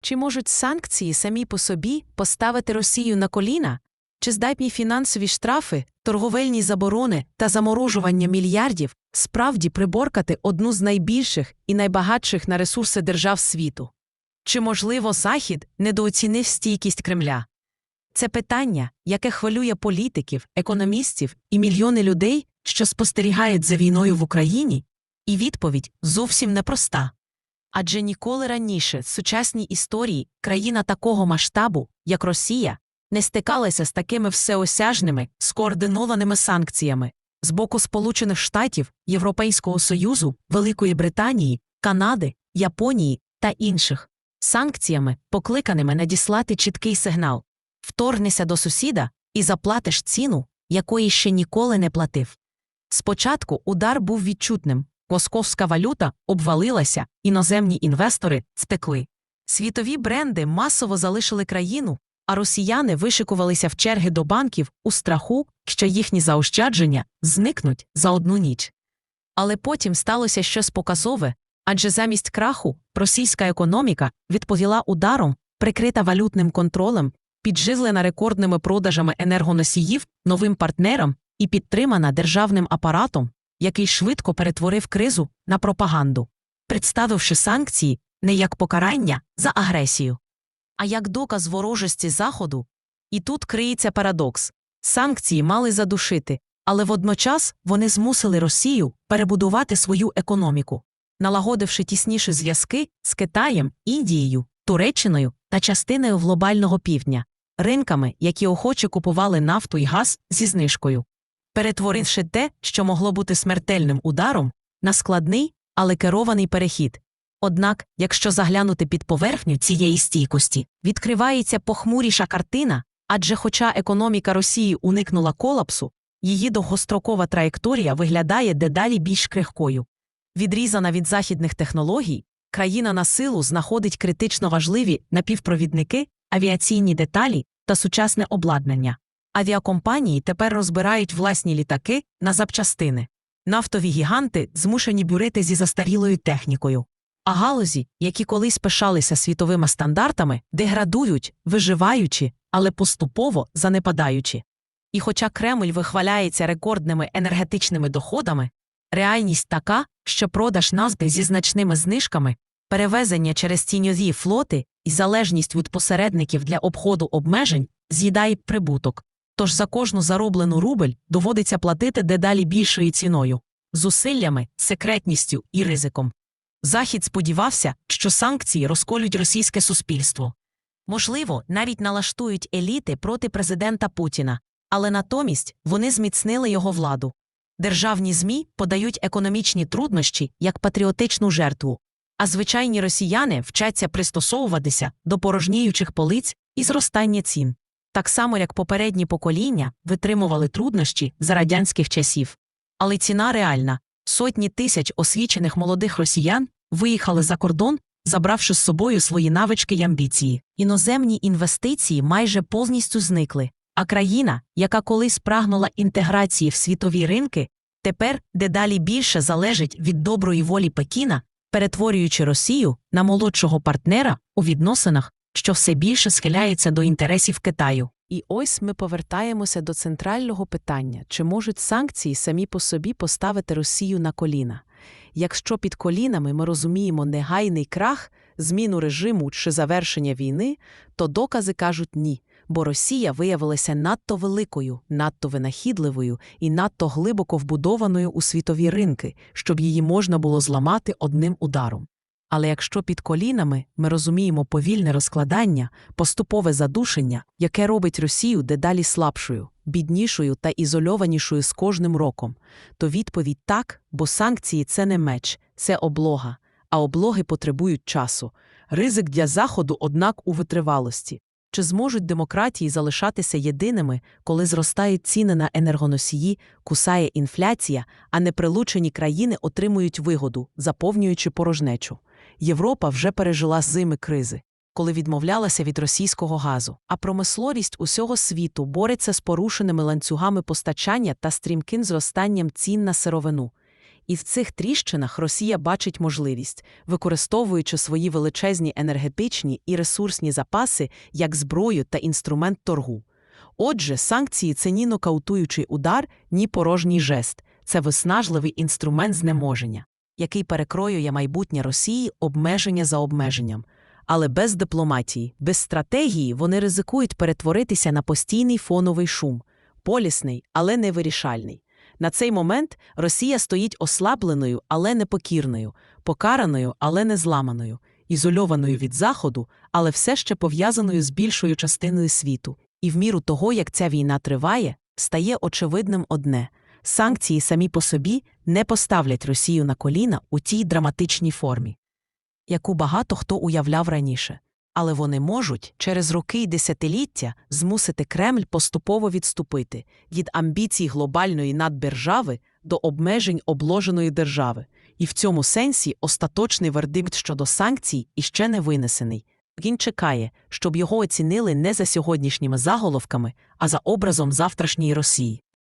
Чи можуть санкції самі по собі поставити Росію на коліна? Чи здатні фінансові штрафи, торговельні заборони та заморожування мільярдів справді приборкати одну з найбільших і найбагатших на ресурси держав світу? Чи, можливо, Захід недооцінив стійкість Кремля? Це питання, яке хвилює політиків, економістів і мільйони людей, що спостерігають за війною в Україні, і відповідь зовсім непроста. Адже ніколи раніше в сучасній історії країна такого масштабу, як Росія, не стикалася з такими всеосяжними, скоординованими санкціями. З боку Сполучених Штатів, Європейського Союзу, Великої Британії, Канади, Японії та інших. Санкціями, покликаними надіслати чіткий сигнал. Вторгнися до сусіда і заплатиш ціну, якої ще ніколи не платив. Спочатку удар був відчутним, московська валюта обвалилася, іноземні інвестори втекли. Світові бренди масово залишили країну, а росіяни вишикувалися в черги до банків у страху, що їхні заощадження зникнуть за одну ніч. Але потім сталося щось показове, адже замість краху російська економіка відповіла ударом, прикрита валютним контролем, підживлена рекордними продажами енергоносіїв новим партнерам і підтримана державним апаратом, який швидко перетворив кризу на пропаганду, представивши санкції не як покарання за агресію, а як доказ ворожості Заходу. І тут криється парадокс санкції мали задушити, але водночас вони змусили Росію перебудувати свою економіку, налагодивши тісніші зв'язки з Китаєм, Індією, Туреччиною та частиною глобального півдня, ринками, які охоче купували нафту і газ зі знижкою, перетворивши те, що могло бути смертельним ударом, на складний, але керований перехід. Однак, якщо заглянути під поверхню цієї стійкості, відкривається похмуріша картина, адже хоча економіка Росії уникнула колапсу, її довгострокова траєкторія виглядає дедалі більш крихкою. Відрізана від західних технологій, країна на силу знаходить критично важливі напівпровідники, авіаційні деталі та сучасне обладнання. Авіакомпанії тепер розбирають власні літаки на запчастини. Нафтові гіганти змушені бурити зі застарілою технікою. А галузі, які колись пишалися світовими стандартами, деградують, виживаючи, але поступово занепадаючи. І хоча Кремль вихваляється рекордними енергетичними доходами, реальність така, що продаж нафти зі значними знижками, перевезення через тіньові флоти і залежність від посередників для обходу обмежень з'їдає прибуток. Тож за кожну зароблену рубль доводиться платити дедалі більшою ціною, зусиллями, секретністю і ризиком. Захід сподівався, що санкції розколють російське суспільство. Можливо, навіть налаштують еліти проти президента Путіна, але натомість вони зміцнили його владу. Державні ЗМІ подають економічні труднощі як патріотичну жертву, а звичайні росіяни вчаться пристосовуватися до порожніючих полиць і зростання цін, так само як попередні покоління витримували труднощі за радянських часів. Але ціна реальна сотні тисяч освічених молодих росіян виїхали за кордон, забравши з собою свої навички й амбіції. Іноземні інвестиції майже повністю зникли, а країна, яка колись прагнула інтеграції в світові ринки, тепер дедалі більше залежить від доброї волі Пекіна, перетворюючи Росію на молодшого партнера у відносинах, що все більше схиляється до інтересів Китаю. І ось ми повертаємося до центрального питання: чи можуть санкції самі по собі поставити Росію на коліна? Якщо під колінами ми розуміємо негайний крах, зміну режиму чи завершення війни, то докази кажуть ні, бо Росія виявилася надто великою, надто винахідливою і надто глибоко вбудованою у світові ринки, щоб її можна було зламати одним ударом. Але якщо під колінами ми розуміємо повільне розкладання, поступове задушення, яке робить Росію дедалі слабшою, біднішою та ізольованішою з кожним роком, то відповідь так, бо санкції це не меч, це облога, а облоги потребують часу. Ризик для Заходу, однак, у витривалості. Чи зможуть демократії залишатися єдиними, коли зростають ціни на енергоносії, кусає інфляція, а неприлучені країни отримують вигоду, заповнюючи порожнечу? Європа вже пережила зими кризи, коли відмовлялася від російського газу, а промисловість усього світу бореться з порушеними ланцюгами постачання та стрімким зростанням цін на сировину. І в цих тріщинах Росія бачить можливість, використовуючи свої величезні енергетичні і ресурсні запаси як зброю та інструмент торгу. Отже, санкції це ні нокаутуючий удар, ні порожній жест. Це виснажливий інструмент знеможення, який перекроює майбутнє Росії обмеження за обмеженням. Але без дипломатії, без стратегії вони ризикують перетворитися на постійний фоновий шум, полісний, але не вирішальний. На цей момент Росія стоїть ослабленою, але непокірною, покараною, але не зламаною, ізольованою від Заходу, але все ще пов'язаною з більшою частиною світу. І в міру того, як ця війна триває, стає очевидним одне санкції самі по собі не поставлять Росію на коліна у тій драматичній формі, яку багато хто уявляв раніше. Але вони можуть через роки й десятиліття змусити Кремль поступово відступити від амбіцій глобальної наддержави до обмежень обложеної держави. І в цьому сенсі остаточний вердикт щодо санкцій іще не винесений. Він чекає, щоб його оцінили не за сьогоднішніми заголовками, а за образом завтрашньої Росії.